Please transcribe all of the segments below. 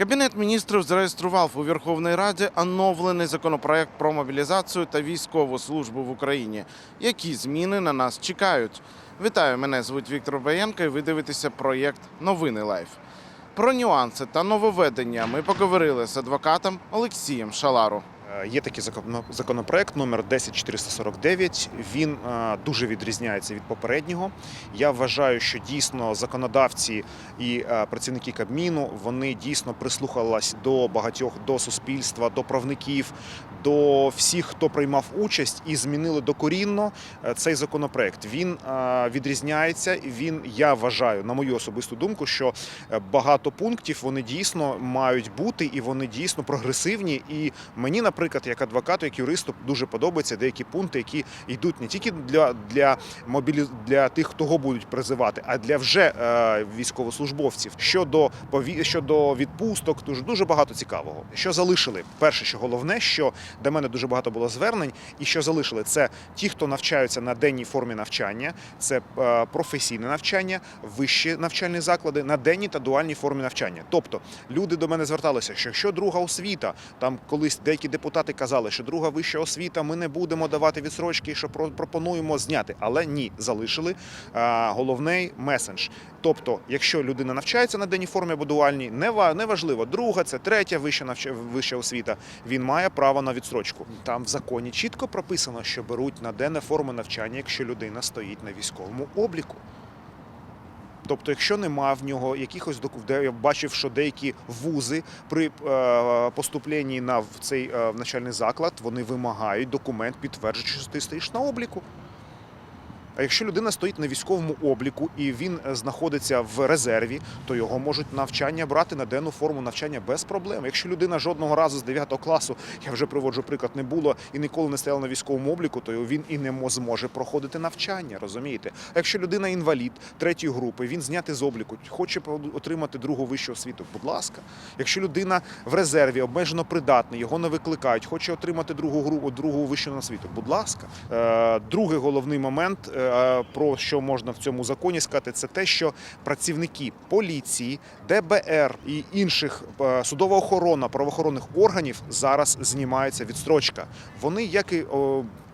Кабінет міністрів зареєстрував у Верховній Раді оновлений законопроект про мобілізацію та військову службу в Україні. Які зміни на нас чекають? Вітаю, мене звуть Віктор Баєнко і ви дивитеся проєкт Новини Лайф. Про нюанси та нововведення ми поговорили з адвокатом Олексієм Шалару. Е, Є такий закон- законопроект номер 10449. Він е, дуже відрізняється від попереднього. Я вважаю, що дійсно законодавці і е, працівники Кабміну вони дійсно прислухались до багатьох до суспільства, до правників, до всіх, хто приймав участь, і змінили докорінно е, цей законопроект. Він е, відрізняється. Він я вважаю, на мою особисту думку, що е, багато пунктів вони дійсно мають бути, і вони дійсно прогресивні. І мені, наприклад, як адвокату, як юристу, дуже подобаються деякі пункти, які йдуть не тільки для, для мобілі... для тих, кого будуть призивати, а для вже військовослужбовців. Щодо пові... щодо відпусток, дуже дуже багато цікавого. Що залишили? Перше, що головне, що до мене дуже багато було звернень, і що залишили, це ті, хто навчаються на денній формі навчання, це е, професійне навчання, вищі навчальні заклади на денній та дуальній формі навчання. Тобто люди до мене зверталися, що якщо друга освіта, там колись деякі депутати казали, що друга вища освіта, ми не будемо давати відсрочки, що про- пропонуємо зняти. Але ні, залишили е, головний месендж. Тобто, якщо людина навчається на денній формі або дуальній, не ва- неважливо, друга, це третя вища вища освіта, він має право на відсрочку. Там в законі чітко прописано, що беруть на денне форму навчання, якщо людина стоїть на військовому обліку. Тобто, якщо нема в нього якихось я бачив, що деякі вузи при е, поступленні на цей е, навчальний заклад вони вимагають документ, підтверджуючи, що ти стоїш на обліку. А якщо людина стоїть на військовому обліку і він е, знаходиться в резерві, то його можуть навчання брати на денну форму навчання без проблем. Якщо людина жодного разу з 9 класу, я вже приводжу приклад, не було і ніколи не стояла на військовому обліку, то він і не зможе проходити навчання. Розумієте? А якщо людина інвалід третьої групи, він знятий з обліку, хоче отримати другу вищу освіту. Будь ласка, якщо людина в резерві обмежено придатний, його не викликають, хоче отримати другу групу, другу вищу освіту. Будь ласка, Е, другий головний момент, е, про що можна в цьому законі сказати, це те, що працівники поліції, ДБР і інших е, судова охорона правоохоронних органів зараз знімається відстрочка. Вони, як і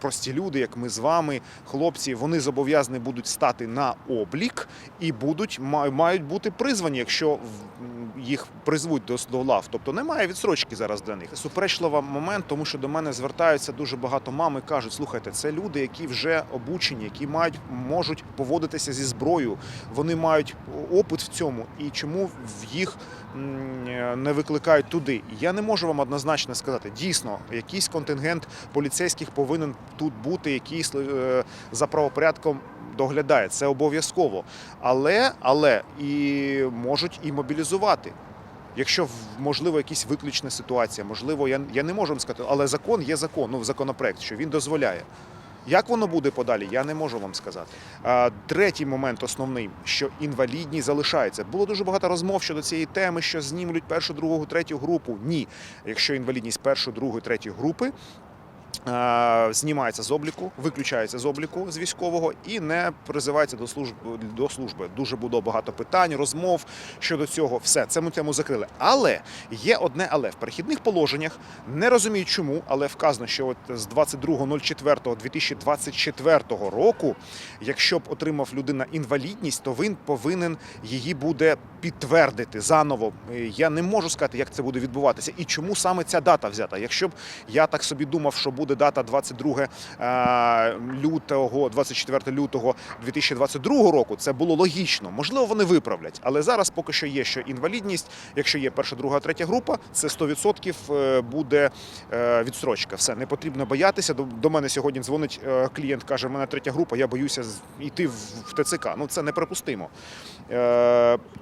прості люди, як ми з вами, хлопці, вони зобов'язані будуть стати на облік і будуть мають бути призвані, якщо їх призвуть до, до лав. Тобто немає відстрочки зараз для них. Суперечливий момент, тому що до мене звертаються дуже багато мам і кажуть: слухайте, це люди, які вже обучені, які мають можуть поводитися зі зброєю. Вони мають опит в цьому, і чому в їх не викликають туди. Я не можу вам однозначно сказати. Дійсно, якийсь контингент поліцейських повинен тут бути, який е, за правопорядком доглядає. Це обов'язково. Але, але і можуть і мобілізувати. Якщо можливо якась виключна ситуація, можливо, я, я не можу вам сказати, але закон є закон, ну законопроект, що він дозволяє. Як воно буде подалі, я не можу вам сказати. Третій момент основний, що інвалідність залишається. Було дуже багато розмов щодо цієї теми, що знімлють першу, другу, третю групу. Ні, якщо інвалідність першої, другої, третьої групи. Е, Знімається з обліку, виключається з обліку з військового і не призивається до служби до служби. Дуже було багато питань, розмов щодо цього. Все це ми тему закрили. Але є одне, але в перехідних положеннях не розумію чому, але вказано, що от з 22.04.2024 року, якщо б отримав людина інвалідність, то він повинен її буде підтвердити заново. Е, Я не можу сказати, як це буде відбуватися і чому саме ця дата взята. Якщо б я так собі думав, що буде дата 22 е, лютого, 24 лютого 2022 року, це було логічно. Можливо, вони виправлять, але зараз поки що є, що інвалідність, якщо є перша, друга, третя група, це 100% е, буде е, відстрочка. Все не потрібно боятися. До, мене сьогодні дзвонить клієнт, каже: мене третя група, я боюся йти в, ТЦК. Ну це неприпустимо.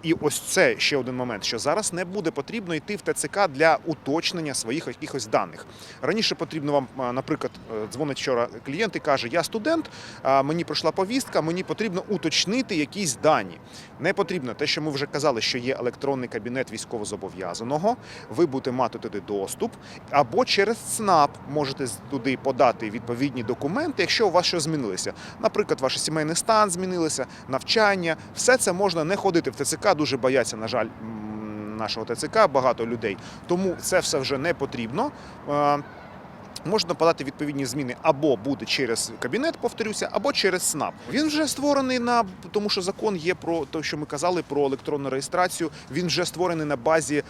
І ось це ще один момент, що зараз не буде потрібно йти в ТЦК для уточнення своїх якихось даних. Раніше потрібно вам, наприклад, е, дзвонить вчора клієнт і каже: Я студент, мені прийшла повістка, мені потрібно уточнити якісь дані. Не потрібно те, що ми вже казали, що є електронний кабінет військовозобов'язаного. Ви будете мати туди доступ, або через ЦНАП можете туди подати відповідні документи, якщо у вас щось змінилося. Наприклад, ваш сімейний стан змінилося, навчання, все це можна не ходити в ТЦК. Дуже бояться, на жаль, нашого ТЦК, багато людей. Тому це все вже не потрібно. Можна подати відповідні зміни або буде через кабінет, повторюся, або через СНАП. Він вже створений на тому, що закон є про те, що ми казали про електронну реєстрацію. Він вже створений на базі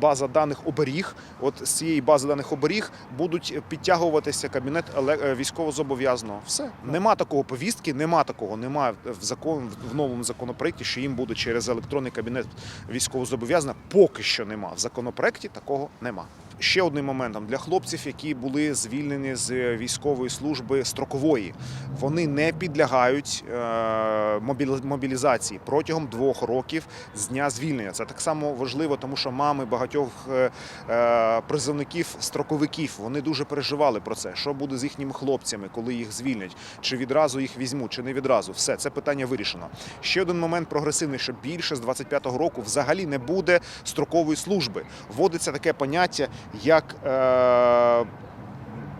база даних оберіг. От з цієї бази даних оберіг будуть підтягуватися кабінет е, військовозобов'язаного. Все нема такого повістки, нема такого. Нема в закон в новому законопроекті, що їм буде через електронний кабінет військовозобов'язаного. Поки що нема. В законопроекті такого нема. Ще одним моментом для хлопців, які були звільнені з військової служби строкової, вони не підлягають е, мобілізації протягом двох років з дня звільнення. Це так само важливо, тому що мами багатьох е, е, призовників, строковиків вони дуже переживали про це. Що буде з їхніми хлопцями, коли їх звільнять, чи відразу їх візьмуть, чи не відразу. Все це питання вирішено. Ще один момент прогресивний, що більше з 25-го року взагалі не буде строкової служби. Вводиться таке поняття як. Е,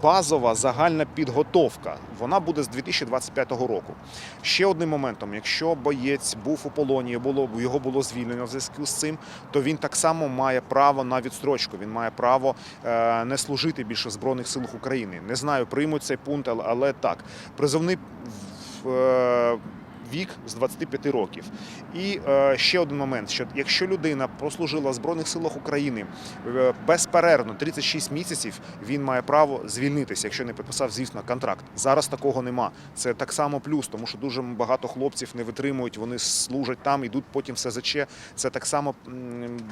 Базова загальна підготовка вона буде з 2025 року. Ще одним моментом, якщо боєць був у полоні, було його було звільнено в зв'язку з цим, то він так само має право на відстрочку. Він має право е, не служити більше в збройних силах України. Не знаю, приймуть цей пункт, але, так. Призовний е, вік з 25 років. І е, ще один момент: що якщо людина прослужила в збройних силах України е, безперервно 36 місяців, він має право звільнитися, якщо не підписав, звісно, контракт. Зараз такого нема. Це так само плюс, тому що дуже багато хлопців не витримують, вони служать там, йдуть потім в СЗЧ. Це так само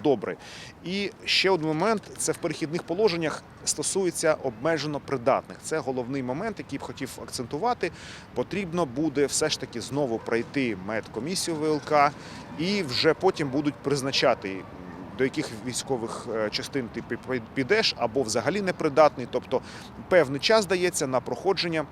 добре. І ще один момент: це в перехідних положеннях стосується обмежено придатних. Це головний момент, який б хотів акцентувати. Потрібно буде все ж таки знову пройти медкомісію ВЛК, і вже потім будуть призначати. До яких військових е, частин ти пі- підеш або взагалі непридатний, тобто певний час дається на проходження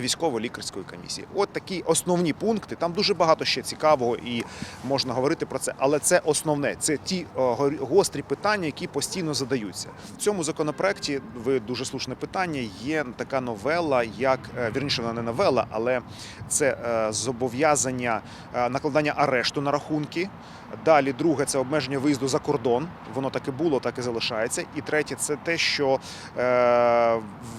військово-лікарської комісії. От такі основні пункти. Там дуже багато ще цікавого і можна говорити про це, але це основне. Це ті е, гострі питання, які постійно задаються. В цьому законопроекті ви дуже слушне питання. Є така новела, як е, вірніше, вона не новела, але це е, зобов'язання накладання арешту на рахунки. Далі, друге, це обмеження виїзду за кордон. Воно так і було, так і залишається. І третє, це те, що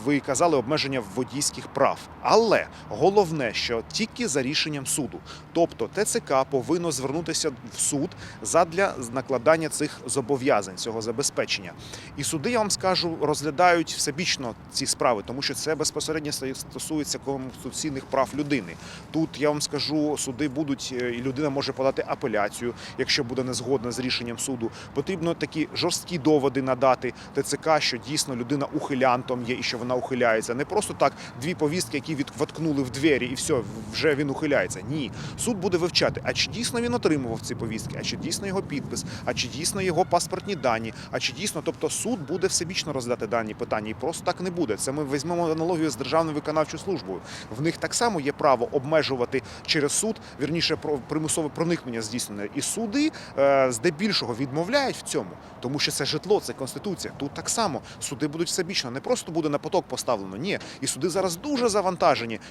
ви казали, обмеження водійських прав. Але головне, що тільки за рішенням суду. Тобто ТЦК повинно звернутися в суд задля накладання цих зобов'язань, цього забезпечення. І суди, я вам скажу, розглядають всебічно ці справи, тому що це безпосередньо стосується конституційних прав людини. Тут я вам скажу, суди будуть, е, і людина може подати апеляцію, якщо буде не згодна з рішенням суду. Потрібно такі жорсткі доводи надати ТЦК, що дійсно людина ухилянтом є і що вона ухиляється. Не просто так дві повістки, які від воткнули в двері, і все, вже він ухиляється. Ні, суд буде вивчати, а чи дійсно він отримував ці повістки, а чи дійсно його підпис, а чи дійсно його паспортні дані, а чи дійсно, тобто суд буде всебічно розглядати дані питання, і просто так не буде. Це ми візьмемо аналогію з державною виконавчою службою. В них так само є право обмежувати через суд, вірніше примусове проникнення здійснене. І суди е, здебільшого відмовляють в цьому, тому що це житло, це конституція. Тут так само суди будуть всебічно, не просто буде на поток поставлено. Ні, і суди зараз дуже завантажені.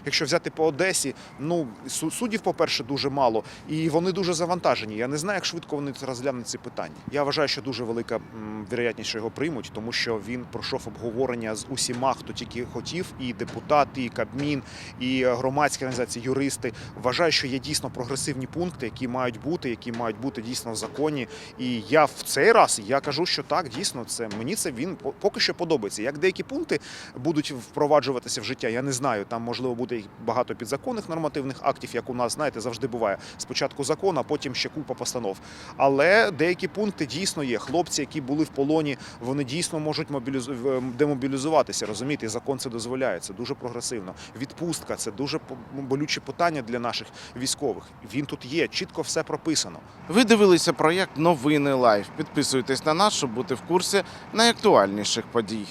Якщо взяти по Одесі, ну су- суддів, по-перше, дуже мало, і вони дуже завантажені. Я не знаю, як швидко вони розглянуть ці питання. Я вважаю, що дуже велика вірогідність, що його приймуть, тому що він пройшов обговорення з усіма, хто тільки хотів, і депутати, і Кабмін, і громадські організації, юристи. Вважаю, що є дійсно прогресивні пункти, які мають бути, які мають бути дійсно в законі. І я в цей раз я кажу, що так, дійсно, це мені це він поки що подобається. Як деякі пункти будуть впроваджуватися в життя, я не знаю. Там можливо буде багато підзаконних нормативних актів, як у нас, знаєте, завжди буває. Спочатку закон, а потім ще купа постанов. Але деякі пункти дійсно є. Хлопці, які були в полоні, вони дійсно можуть мобілізу... демобілізуватися. Розумієте, закон це дозволяє. Це дуже прогресивно. Відпустка це дуже болюче питання для наших військових. Він тут є, чітко все прописано. Ви дивилися проєкт Новини Лайф. Підписуйтесь на нас, щоб бути в курсі найактуальніших подій.